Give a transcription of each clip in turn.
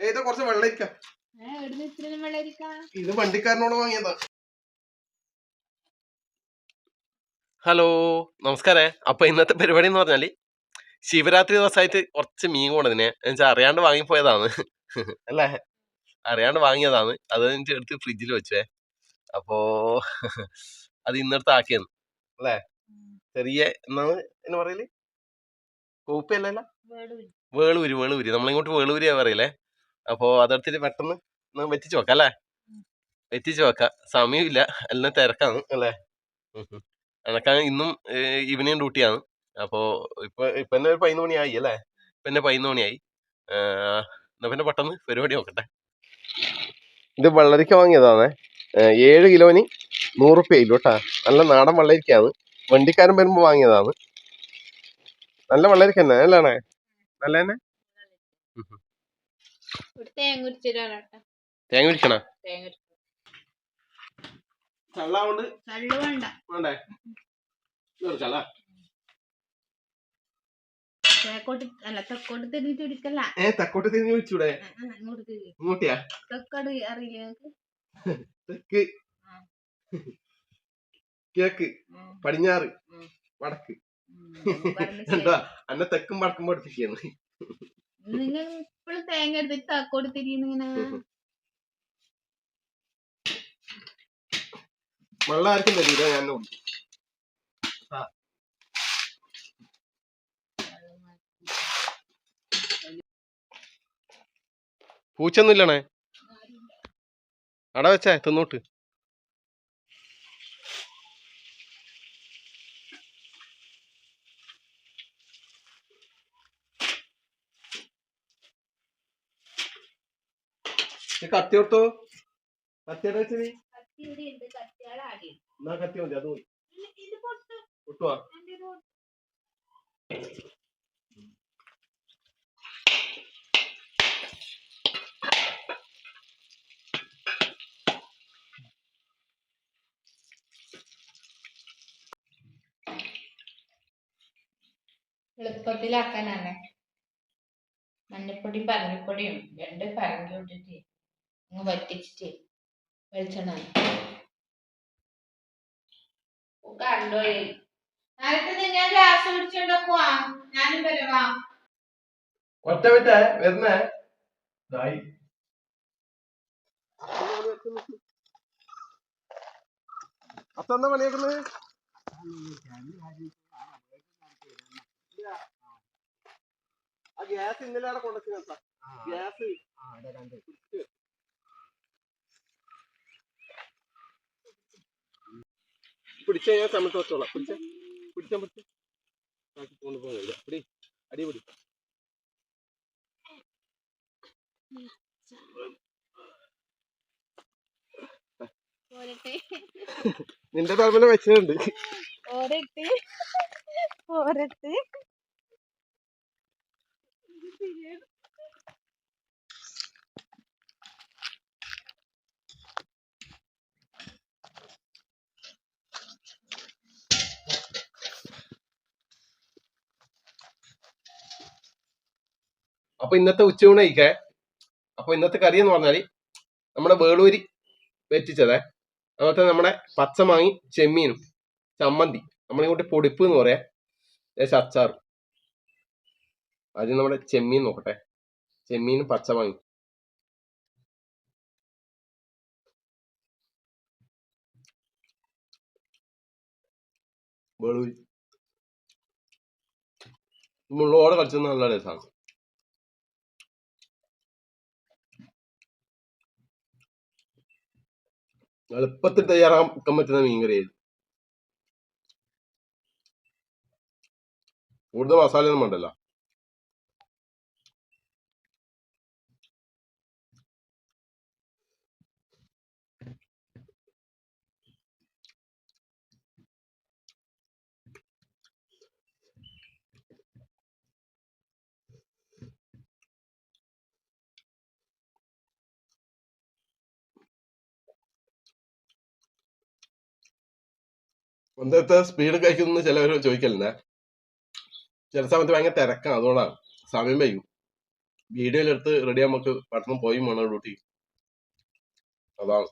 ഏതോ കുറച്ച് വെള്ളരിക്ക. ഇത് വണ്ടിക്കാരനോട് വാങ്ങിയതാ. ഹലോ നമസ്കാരേ. അപ്പൊ ഇന്നത്തെ പരിപാടി എന്ന് പറഞ്ഞാൽ ശിവരാത്രി ദിവസമായിട്ട് കുറച്ച് മീൻ കൊണ്ടതിനെ. എന്നുവെച്ചാൽ അറിയാണ്ട് വാങ്ങിപ്പോയതാണ്. അല്ലേ? അറിയാണ്ട് വാങ്ങിയതാണ്. അത് എനിക്ക് എടുത്ത് ഫ്രിഡ്ജിൽ വെച്ചേ. അപ്പോ അത് ഇന്നടുത്ത് ആക്കിയെന്ന് അല്ലേ? ചെറിയ എന്നാണ് എന്ന് പറയൽ? കൂപ്പയല്ലല്ല? വേളൂരി. വേളൂരി വേളൂരി. നമ്മളിങ്ങോട്ട് വേളൂരിയാ പറയലേ. അപ്പോ അതെടുത്തിട്ട് പെട്ടെന്ന് വെറ്റിച്ച് വെക്കാം അല്ലേ? വെറ്റിച്ച് വെക്കാം. സമയമില്ല. എല്ലാം തിരക്കാണ് അല്ലേ? എനക്കാണ് ഇന്നും ഈവനിങ് ഡ്യൂട്ടിയാണ്. അപ്പോ ഇപ്പൊ ഇപ്പൊ എന്നെ ഒരു പതിനൊന്ന് മണിയായി അല്ലേ? ഇപ്പൊ എന്നെ പതിനൊന്ന് മണിയായി. എന്നാ പിന്നെ പെട്ടെന്ന് പരിപാടി നോക്കട്ടെ. ഇത് വെള്ളരിക്ക വാങ്ങിയതാണേ. ഏഴ് കിലോന് നൂറ് റുപ്യ ഇല്ലു കേട്ടാ നല്ല നാടൻ വെള്ളരിക്കയാണ്. വണ്ടിക്കാരൻ വരുമ്പോ വാങ്ങിയതാണ്. നല്ല വെള്ളരിക്ക തന്നെ അല്ലാണേ നല്ല തന്നെ? തേങ്ങ ഉരിച്ചിടാട്ടോ തേങ്ങ തേങ്ങ ചള്ളാവുണ്ട് വേണ്ട. വേണ്ടേ? തെക്കോട്ട് തിരിഞ്ഞിട്ട് എടുക്കല്ല ഏ തക്കോട്ട് തിരിഞ്ഞു ഇങ്ങോട്ടിയാ? തെക്കോട് അറിയില്ല നിങ്ങക്ക്? തെക്ക്. കിഴക്ക് ഉം, പടിഞ്ഞാറ്. വടക്ക് എന്താ. അന്നെ തെക്കും വടക്കും പഠിപ്പിക്കുന്നു നിങ്ങൾ ഇപ്പോഴും തേങ്ങ എടുത്തിട്ട് തെക്കോട്ട് തിരിയുന്നിങ്ങനെ? വെള്ളം ആർക്കും തരില്ല ഞാൻ കുടിക്കും പൂച്ചൊന്നും ഇല്ലണേ അട വെച്ചേ തിന്നോട്ട്. കത്തി കൊടുത്തോ? കത്തിയുടെ വെച്ച് നീ? എന്നാ കത്തി മതി അത് പോയി ഒട്ടുവാ. എളുപ്പത്തിലാക്കാനാണ്. മഞ്ഞപ്പൊടിയും പരങ്ങിപ്പൊടിയും രണ്ട് പരങ്ങി വറ്റിച്ചിട്ട് വെളിച്ചെണ്ണ. കണ്ടോ? നേരത്തെ ഞാൻ ഗ്യാസ് പിടിച്ചോണ്ടോ പോവാ ഞാനും വരവാ. ഒറ്റ വിട്ടേ വരുന്നേ. ഇതായി. അത്തന്ന പണിയേക്കുന്നത് ആ ഗ്യാസ് ഇന്നലെ അവിടെ കൊണ്ടുവച്ചു ഗ്യാസ് പിടിച്ച ഞാൻ സമയത്ത് വെച്ചോളാം. പിടിച്ച പിടിച്ച പിടിച്ച. കൊണ്ട് പിടി അടി പിടി. പോരട്ടെ. നിന്റെ തലമുല വെച്ചിട്ടുണ്ട്. പോരട്ടെ. പോരട്ടെ. അപ്പൊ ഇന്നത്തെ ഉച്ചയൂണ് കഴിക്കേ അപ്പൊ ഇന്നത്തെ കറി എന്ന് പറഞ്ഞാൽ നമ്മുടെ വേളൂരി വെറ്റിച്ചതേ. അതുപോലെ നമ്മുടെ പച്ചമാങ്ങി ചെമ്മീനും ചമ്മന്തി നമ്മളിങ്ങോട്ട് പൊടിപ്പ് എന്ന് പറയാം. ലേശം അച്ചാറും. ആദ്യം നമ്മുടെ ചെമ്മീൻ നോക്കട്ടെ. ചെമ്മീനും പച്ചമാങ്ങി. വേളൂരി. മുള്ളോടെ കളിച്ചത് നല്ല രസമാണ് എളുപ്പത്തിൽ തയ്യാറാക്കാൻ പറ്റുന്ന മീൻകറി കൂടുതൽ മസാല ഒന്നും വേണ്ടല്ലോ. എന്താ സ്പീഡ് കഴിക്കുന്നു ചിലവർ ചോദിക്കലുണ്ടേ. ചില സമയത്ത് ഭയങ്കര തിരക്കാണ് അതുകൊണ്ടാണ് സമയം വൈകും. വീഡിയോയിലെടുത്ത് റെഡി നമുക്ക് പെട്ടെന്ന് പോയി വേണം ഡ്യൂട്ടി അതാണ്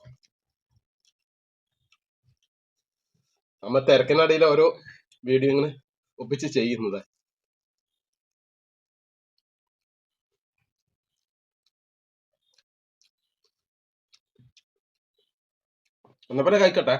നമ്മ തിരക്കിനടിയിൽ ഓരോ വീഡിയോ ഇങ്ങനെ ഒപ്പിച്ച് ചെയ്യുന്നത്. എന്നാ പിന്നെ കഴിക്കട്ടെ?